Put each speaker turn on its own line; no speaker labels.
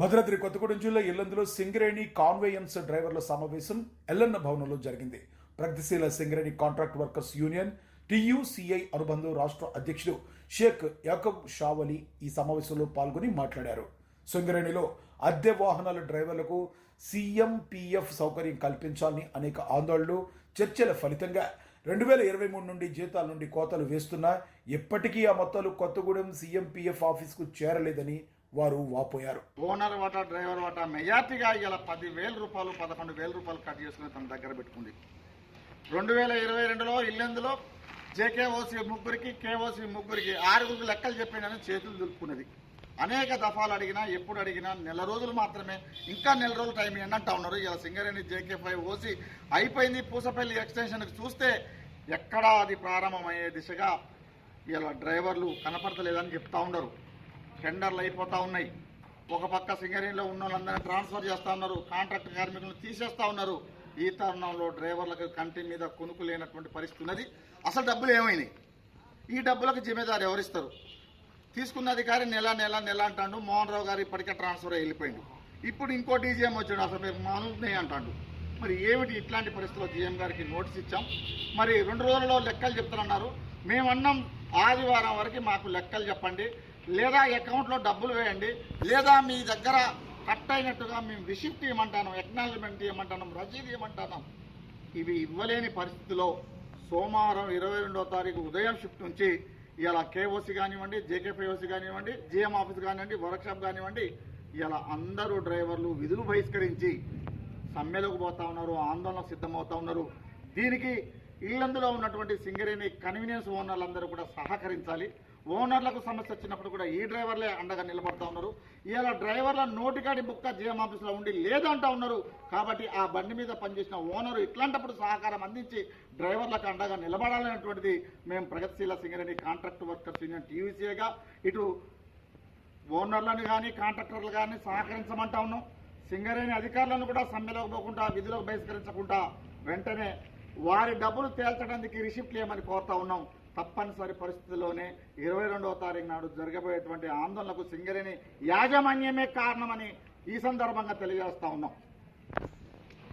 భద్రాద్రి కొత్తగూడెం జిల్లా ఎల్లందులో సింగరేణి కాన్వేయన్స్ డ్రైవర్ల సమావేశం ఎల్లన్న భవనంలో జరిగింది. ప్రగతిశీల Singareni contract workers union TUCI అనుబంధం రాష్ట్ర అధ్యక్షుడు షేక్ యాకబ్ షావలి ఈ సమావేశంలో పాల్గొని మాట్లాడారు. సింగరేణిలో అద్దె వాహనాల డ్రైవర్లకు సీఎంపీఎఫ్ సౌకర్యం కల్పించాలని అనేక ఆందోళనలు చర్చల ఫలితంగా రెండు వేల ఇరవై మూడు నుండి జీతాల నుండి కోతలు వేస్తున్నా ఎప్పటికీ ఆ మొత్తాలు కొత్తగూడెం సీఎంపీఎఫ్ ఆఫీస్కు చేరలేదని వారు వాపోయారు.
ఓనర్ వాటా డ్రైవర్ వాటా మెజార్టీగా ఇలా పది వేల రూపాయలు పదకొండు వేల రూపాయలు కట్ చేసుకుని తన దగ్గర పెట్టుకుంది. రెండు వేల ఇరవై రెండులో ఇల్లెందులో జేకేఓసీ ముగ్గురికి కేఓసీ ముగ్గురికి ఆరుగురికి లెక్కలు చెప్పిందని చేతులు దులుపుకున్నది. అనేక దఫాలు అడిగినా ఎప్పుడు అడిగినా నెల రోజులు మాత్రమే ఇంకా నెల రోజులు టైం ఏంటంటా ఉన్నారు. ఇలా సింగరేణి జేకే ఫైవ్ ఓసి అయిపోయింది పూసపల్లి ఎక్స్టెన్షన్కి చూస్తే ఎక్కడా అది ప్రారంభమయ్యే దిశగా ఇలా డ్రైవర్లు కనపడతలేదని చెప్తా ఉన్నారు. టెండర్లు అయిపోతా ఉన్నాయి. ఒక పక్క సింగరేణిలో ఉన్న వాళ్ళందరినీ ట్రాన్స్ఫర్ చేస్తూ ఉన్నారు. కాంట్రాక్ట్ కార్మికులను తీసేస్తా ఉన్నారు. ఈ తరుణంలో డ్రైవర్లకు కంటి మీద కొనుక్కు లేనటువంటి పరిస్థితి ఉన్నది. అసలు డబ్బులు ఏమైనాయి? ఈ డబ్బులకు జిమ్మేదారు ఎవరిస్తారు? తీసుకున్న అధికారి నెల నెల నెల అంటాడు. మోహన్ రావు గారు ఇప్పటికే ట్రాన్స్ఫర్ అయి వెళ్ళిపోయిండు. ఇప్పుడు ఇంకో డీజీఎం వచ్చాడు. అసలు మీరు మానుతున్నాయి అంటాడు. మరి ఏమిటి ఇట్లాంటి పరిస్థితుల్లో జీఎం గారికి నోటీస్ ఇచ్చాం? మరి రెండు రోజుల్లో లెక్కలు చెప్తారన్నారు మేమన్నాం ఆదివారం వరకు మాకు లెక్కలు చెప్పండి. లేదా అకౌంట్లో డబ్బులు వేయండి లేదా మీ దగ్గర కట్ అయినట్టుగా మేము రిసిప్ట్ ఇవ్వమంటాను ఎక్నాలజ్మెంట్ ఇవ్వమంటాను రసీదు ఇవ్వమంటాను. ఇవి ఇవ్వలేని పరిస్థితిలో సోమవారం ఇరవై రెండో తారీఖు ఉదయం షిఫ్ట్ నుంచి ఇలా కేఓసి కానివ్వండి జేకేపీఓసీ కానివ్వండి జిఎం ఆఫీస్ కానివ్వండి వర్క్షాప్ కానివ్వండి ఇలా అందరూ డ్రైవర్లు విధులు బహిష్కరించి సమ్మెలకు పోతా ఉన్నారు ఆందోళన సిద్ధమవుతా ఉన్నారు. దీనికి ఇల్లందులో ఉన్నటువంటి సింగరేణి కన్వీనియన్స్ ఓనర్లందరూ కూడా సహకరించాలి. ఓనర్లకు సమస్య వచ్చినప్పుడు కూడా ఈ డ్రైవర్లే అండగా నిలబడతా ఉన్నారు. ఇలా డ్రైవర్ల నోటికాడి బుక్క జిఎం ఆఫీస్లో ఉండి లేదంటా ఉన్నారు. కాబట్టి ఆ బండి మీద పనిచేసిన ఓనరు ఇట్లాంటప్పుడు సహకారం అందించి డ్రైవర్లకు అండగా నిలబడాలనేటువంటిది మేము ప్రగతిశీల సింగరేణి కాంట్రాక్ట్ వర్కర్స్ యూనియన్ టీవీసీగా ఇటు ఓనర్లను కానీ కాంట్రాక్టర్లు కానీ సహకరించమంటా ఉన్నాం. సింగరేణి అధికారులను కూడా సమ్మెలోకి పోకుండా విధులకు బహిష్కరించకుండా వెంటనే వారి డబ్బులు తేల్చడానికి రిసిప్ట్లు ఏమని కోరుతా ఉన్నాం. తప్పనిసరి పరిస్థితుల్లోనే ఇరవై రెండవ తారీఖు నాడు జరగబోయేటువంటి ఆందోళనకు సింగరేణి యాజమాన్యమే కారణమని ఈ సందర్భంగా తెలియజేస్తా ఉన్నాం.